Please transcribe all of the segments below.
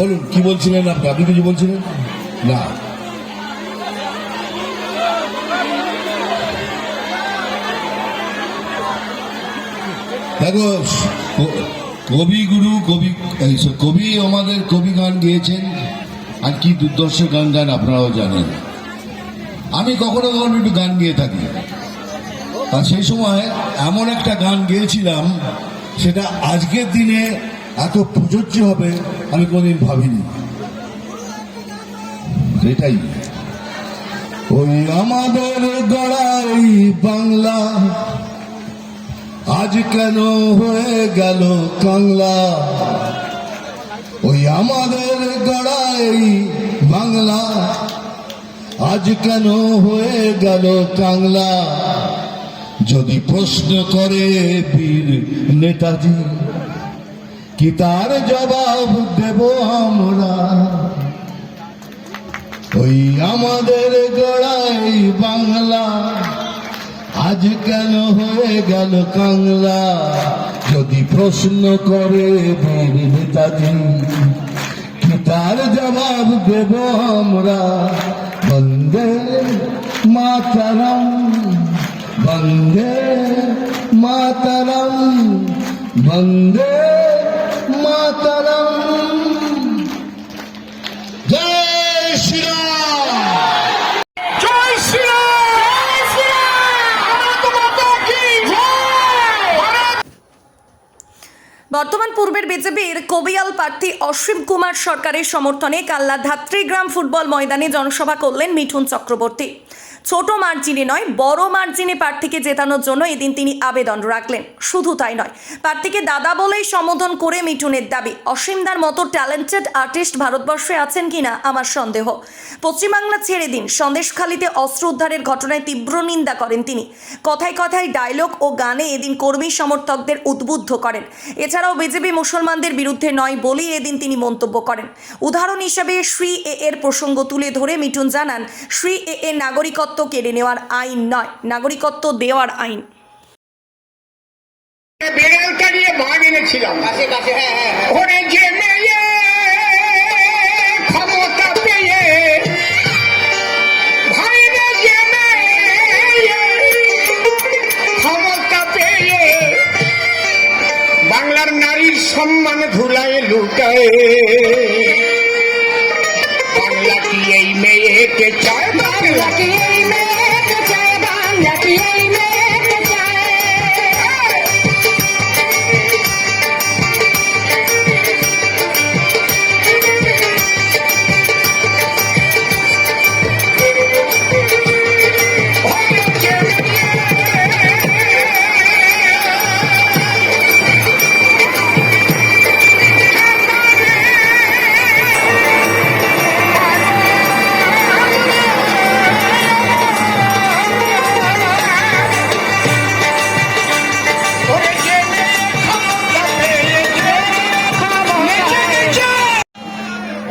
বলুন, কি বলছিলেন আপনি? আপনি কিছু বলছিলেন? না। দেখো কবিগুরু, কবি কবি আমাদের কবি গান গেয়েছেন, আর কি দুর্দর্শ গান গান আপনারাও জানেন। আমি কখনো কখনো একটু গান গেয়ে থাকি। আর সেই সময় এমন একটা গান গেয়েছিলাম, সেটা আজকের দিনে এত প্রযোজ্য হবে, আমি কোনদিন ভাবিনি। সেটাই ওই আমাদের গড়াই বাংলা। আজ কেন হয়ে গেল কাংলা? ওই আমাদের গড়াই বাংলা। আজ কেন হয়ে গেল কাংলা? যদি প্রশ্ন করে বীর নেতাজি কি তার জবাব দেব আমরা? ওই আমাদের গড়াই বাংলা। আজ কেন হয়ে গেল কাংলা? যদি প্রশ্ন করে নেতাজি কি তার জবাব দেব আমরা? বন্দে মাতারাম বন্দে মাতারাম, বন্দে বিজেপির কবিয়াল প্রার্থী অসীম কুমার সরকারের সমর্থনে কাল্লা ধাত্রীগ্রাম ফুটবল ময়দানে জনসভা করলেন মিঠুন চক্রবর্তী। ছোট মার্জিনে নয়, বড় মার্জিনে প্রার্থীকে জেতানোর জন্য এদিন তিনি আবেদন রাখলেন। শুধু তাই নয়, প্রার্থীকে দাদা বলেই সম্বোধন করে মিঠুনের দাবি, অসীমদার মতো ট্যালেন্টেড আর্টিস্ট ভারতবর্ষে আছেন কিনা আমার সন্দেহ। পশ্চিমবাংলা ছেড়ে দিন, সন্দেশখালিতে অস্ত্র উদ্ধারের ঘটনায় তীব্র নিন্দা করেন তিনি। কথায় কথায় ডায়লগ ও গানে এদিন কর্মী সমর্থকদের উদ্বুদ্ধ করেন। এছাড়াও বিজেপি মুসলমানদের বিরুদ্ধে নয় বলেই এদিন তিনি মন্তব্য করেন। উদাহরণ হিসেবে শ্রী এ এর প্রসঙ্গ তুলে ধরে মিঠুন জানান, শ্রী এ এ নাগরিকত্ব কেড়ে নেওয়ার আইন নয় নাগরিকত্ব দেওয়ার আইন। বেড়ালটা নিয়ে ভাগ এনেছিলাম ওরে যে মেয়ে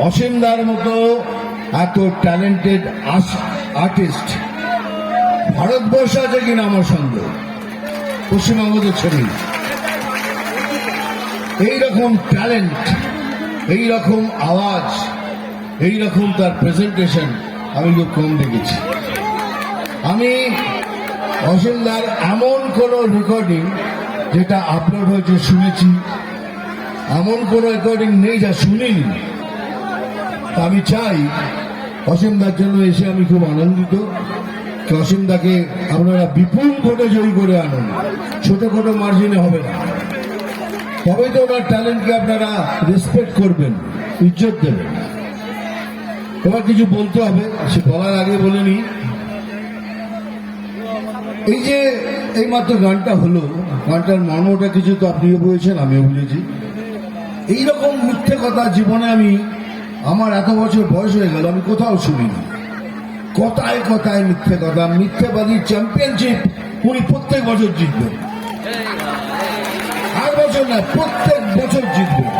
অসীমদার মতো এত ট্যালেন্টেড আর্টিস্ট ভারতবর্ষ আছে কিনা আমার সন্দেহ? পশ্চিমবঙ্গ তো ছবি এইরকম ট্যালেন্ট এইরকম আওয়াজ, এইরকম তার প্রেজেন্টেশন আমি খুব কম দেখেছি। আমি অসীমদার এমন কোন রেকর্ডিং যেটা আপলোড হয়েছে শুনেছি, এমন কোন রেকর্ডিং নেই যা শুনিনি। আমি চাই অসীমদার জন্য এসে আমি খুব আনন্দিত অসীমদাকে আপনারা বিপুল ভোটে জয়ী করে আনুন। ছোট ছোট মার্জিনে হবে না। তবে তো ওনার ট্যালেন্টকে আপনারা রেসপেক্ট করবেন, ইজ্জত দেবেন। তোমার কিছু বলতে হবে, সে বলার আগে বলে নি এই যে এই মাত্র গানটা হলো, গানটার মর্মটা কিছু তো আপনিও বলেছেন, আমিও বুঝেছি এইরকম মিথ্যে কথা জীবনে আমি আমার এত বছর বয়স হয়ে গেল, আমি কোথাও শুনিনি। কথায় কথায় মিথ্যে কথা মিথ্যেবাদীর চ্যাম্পিয়নশিপ উনি প্রত্যেক বছর জিতবেন আর বছর না, প্রত্যেক বছর জিতবেন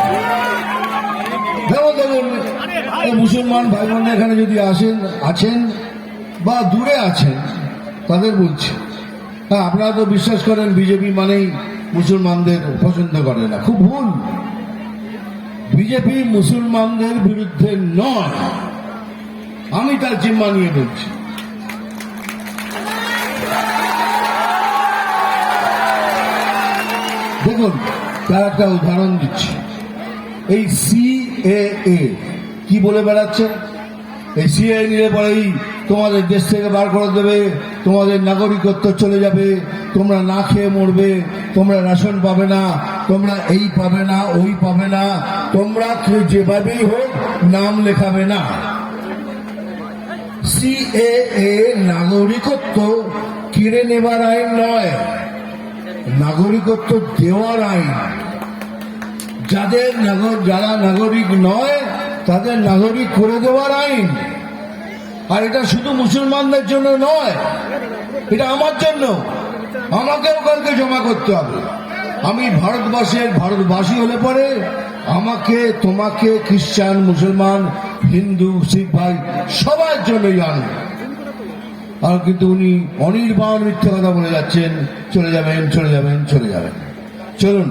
মুসলমান ভাই বোনরা এখানে যদি আসেন, আছেন বা দূরে আছেন, তাদের বলছি। হ্যাঁ আপনারা তো বিশ্বাস করেন, বিজেপি মানেই মুসলমানদের পছন্দ করে না। খুব ভুল। বিজেপি মুসলমানদের বিরুদ্ধে নয়। আমি তার জিম্মা নিয়ে বলছি। দেখুন, তার একটা উদাহরণ দিচ্ছি। এই সিএএ কি বলে বেড়াচ্ছে এই সিএ নিয়ে পরেই তোমাদের দেশ থেকে বার করে দেবে, তোমাদের নাগরিকত্ব চলে যাবে, তোমরা না খেয়ে মরবে, তোমরা রেশন পাবে না, তোমরা এই পাবে না, ওই পাবে না, তোমরা যেভাবেই হোক নাম লেখাবে না। সিএএ নাগরিকত্ব কেড়ে নেবার আইন নয়, নাগরিকত্ব দেওয়ার আইন। যাদের যারা নাগরিক নয়, তাদের নাগরিক করে দেওয়ার আইন। আর এটা শুধু মুসলমানদের জন্য নয়, এটা আমার জন্য। আমাকেও কালকে জমা করতে হবে। আমি ভারতবাসীর ভারতবাসী হলে পরে আমাকে, তোমাকে, খ্রিস্টান, মুসলমান, হিন্দু, শিখ ভাই সবার জন্যই আনবে। আর কিন্তু উনি অনির্বাণ মিথ্যে কথা বলে যাচ্ছেন, চলে যাবেন চলে যাবেন চলে যাবেন। চলুন,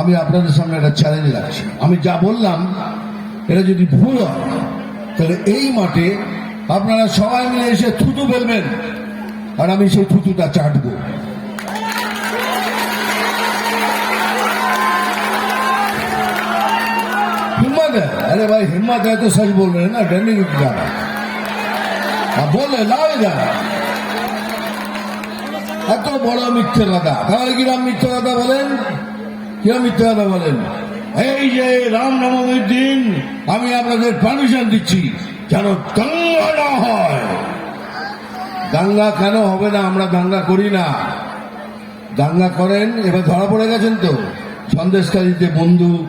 আমি আপনাদের সামনে একটা চ্যালেঞ্জ রাখছি। আমি যা বললাম, এটা যদি ভুল হয়, তাহলে এই মাঠে আপনারা সবাই মিলে এসে থুতু ফেলবেন আর আমি সেই থুতুটা চাটবো हिम्मत है अरे भाई हिम्मत है तो सच बोल रहे हैं ना डरने की क्या बात है? अब बोल रहे लाओ इधर এত বড় মিথ্যে কথা তাহলে কিরাম মিথ্যে কথা বলেন কিরাম মিথ্যে কথা বলেন এই যে রামনবমীর দিন আমি আপনাদের পারমিশন দিচ্ছি যেন দাঙ্গা না হয়। দাঙ্গা কেন হবে না? আমরা দাঙ্গা করি না। দাঙ্গা করেন, এবার ধরা পড়ে গেছেন তো। সন্দেশকারীতে বন্দুক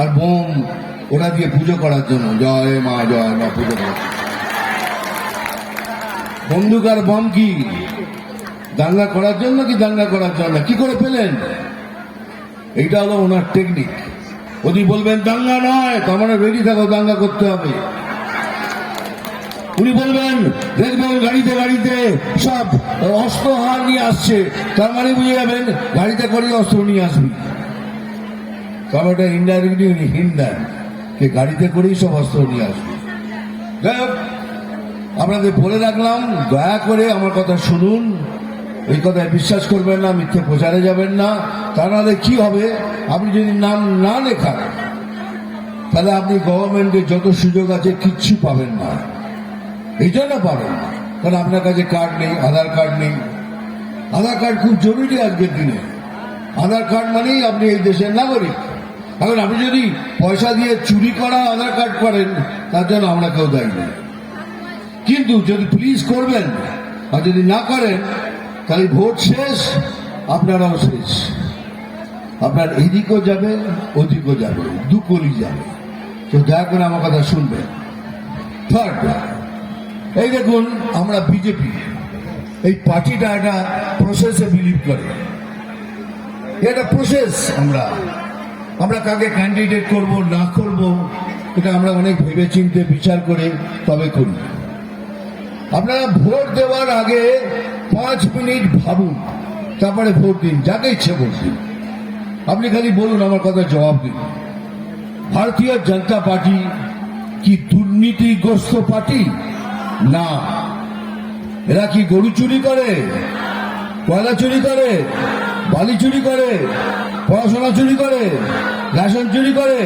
আর বোম, ওরা দিয়ে পুজো করার জন্য। জয় মা জয় মা, পুজো করার। বন্দুক আর বম কি? দাঙ্গা করার জন্য কি দাঙ্গা করার জন্য? কি করে পেলেন? এইটা হলো ওনার টেকনিক উনি বলবেন দাঙ্গা নয় তার মানে রেডি থাকো দাঙ্গা করতে হবে। উনি বলবেন, দেখবেন গাড়িতে গাড়িতে সব অস্ত্র হার নিয়ে আসছে। তার মানে বুঝে যাবেন, গাড়িতে করে অস্ত্র নিয়ে আসবি। তবে এটা ইনডাইরেক্টলি উনি হিন্দার যে গাড়িতে করেই সব অস্ত্র নিয়ে আসবে। আপনাদের বলে রাখলাম, দয়া করে আমার কথা শুনুন। এই কথায় বিশ্বাস করবেন না, মিথ্যে প্রচারে যাবেন না। তা নাহলে কি হবে? আপনি যদি নাম না লেখান, তাহলে আপনি গভর্নমেন্টের যত সুযোগ আছে কিচ্ছু পাবেন না। এই জন্য পাবেন না। কারণ আপনার কাছে কার্ড নেই আধার কার্ড নেই। আধার কার্ড খুব জরুরি আজকের দিনে। আধার কার্ড মানেই আপনি এই দেশের নাগরিক। এখন আপনি যদি পয়সা দিয়ে চুরি করা আধার কার্ড করেন, তার জন্য আমরা কেউ দায়ী নেই। কিন্তু যদি প্লিজ করবেন, আর যদি না করেন, তাহলে ভোট শেষ, আপনারাও শেষ। আপনার এদিকও যাবে, ওদিকও যাবে দুকলি যাবে। তো দয়া করে আমার কথা শুনবেন। থার্ড এই দেখুন, আমরা বিজেপি। এই পার্টিটা একটা প্রসেসে বিলিভ করে। এটা প্রসেস আমরা। আমরা কাকে ক্যান্ডিডেট করব, না করব, এটা আমরা অনেক ভেবে চিনতে বিচার করে তবে করি। আপনারা ভোট দেওয়ার আগে পাঁচ মিনিট ভাবুন, তারপরে ভোট দিন, যাকে ইচ্ছে ভোট দিন। আপনি খালি বলুন আমার কথা, জবাব দিন। ভারতীয় জনতা পার্টি কি দুর্নীতিগ্রস্ত পার্টি? না। এরা কি গরু চুরি করে? কয়লা চুরি করে? বালি চুরি করে? পড়াশোনা চুরি করে? রেশন চুরি করে?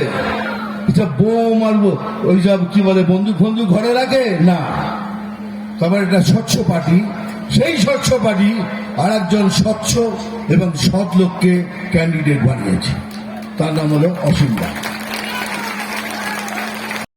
এসব বোম আর ওই সব কি বলে, বন্দুক ফন্দুক ঘরে রাখে? না। তবে এটা স্বচ্ছ পার্টি। সেই স্বচ্ছ পার্টি আর একজন স্বচ্ছ এবং সৎ লোককে ক্যান্ডিডেট বানিয়েছে। তার নাম হলো অসীম রায়